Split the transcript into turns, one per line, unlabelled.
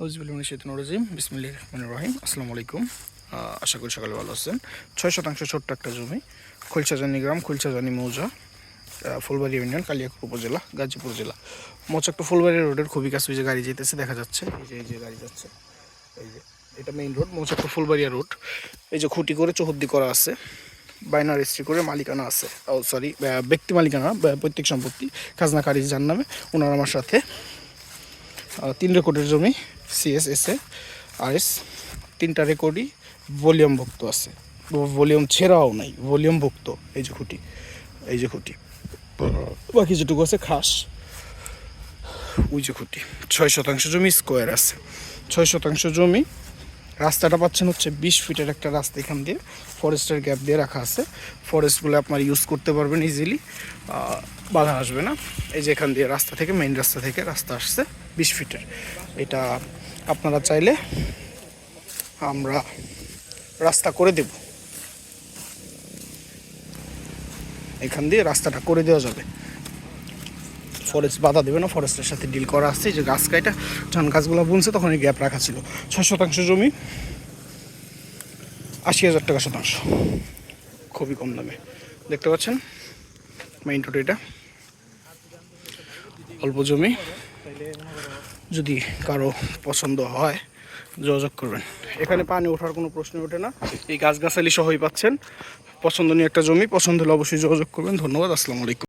রাজিম বিসমিল্লাহ রহিম আসসালামু আলাইকুম আশা করি সকালে ভালো আছেন। ছয় শতাংশ ছোট্ট একটা জমি খুলচাজানি গ্রাম খুলচাজানি মৌজা ফুলবাড়ি ইউনিয়ন কালিয়াকুর উপজেলা, গাজীপুর জেলা। মোচাক্ত ফুলবাড়ি রোডের খুবই কাছে যে গাড়ি যেতেছে দেখা যাচ্ছে। এই যে এই যে গাড়ি যাচ্ছে। এই যে, এটা মেইন রোড মোচাক্ত ফুলবাড়িয়া রোড এই যে খুঁটি করে চৌহদ্দি করা আছে। বাইনা রেজিস্ট্রি করে মালিকানা আছে। ও সরি ব্যক্তি মালিকানা পৈতৃক সম্পত্তি, খাজনা কারিজ যার নামে ওনার আমার সাথে তিন রেকর্ডের জমি। CS S A R S তিনটা রেকর্ডই ভলিউমভুক্ত আছে। ভলিউম ছেঁড়াও নাই ভলিউমভুক্ত এই যে খুঁটি, এই যে খুঁটি। বাকি যেটুকু আছে খাস, ওই যে খুঁটি। ছয় শতাংশ জমি স্কোয়ার আছে। ছয় শতাংশ জমি রাস্তাটা পাচ্ছেন হচ্ছে বিশ ফিটের একটা রাস্তা এখান দিয়ে। ফরেস্টের গ্যাপ দিয়ে রাখা আছে। ফরেস্টগুলো আপনার ইউজ করতে পারবেন ইজিলি বাধা আসবে না। এই যে এখান দিয়ে রাস্তা থেকে মেইন রাস্তা থেকে রাস্তা আসছে বিশ ফিটের। এটা আপনারা চাইলে আমরা রাস্তা করে দেব। এখান দিয়ে রাস্তাটা করে দেওয়া যাবে। ফরেস্ট বাধা দেবে না ফরেস্টের সাথে ডিল করা আসছে যে গাছ কাটা যখন গাছগুলো বুনছে, তখন এই গ্যাপ রাখা ছিল। ছয় শতাংশ জমি, আশি হাজার টাকা শতাংশ। খুবই কম দামে। দেখতে পাচ্ছেন? মেইন রোড এটা। অল্প জমি। যদি কারও পছন্দ হয়, যোগাযোগ করবেন। এখানে পানি ওঠার কোনো প্রশ্ন ওঠে না। এই গাছগাছালি সহই পাচ্ছেন। পছন্দনীয় একটা জমি, পছন্দ হলে অবশ্যই যোগাযোগ করবেন। ধন্যবাদ, আসসালামু আলাইকুম।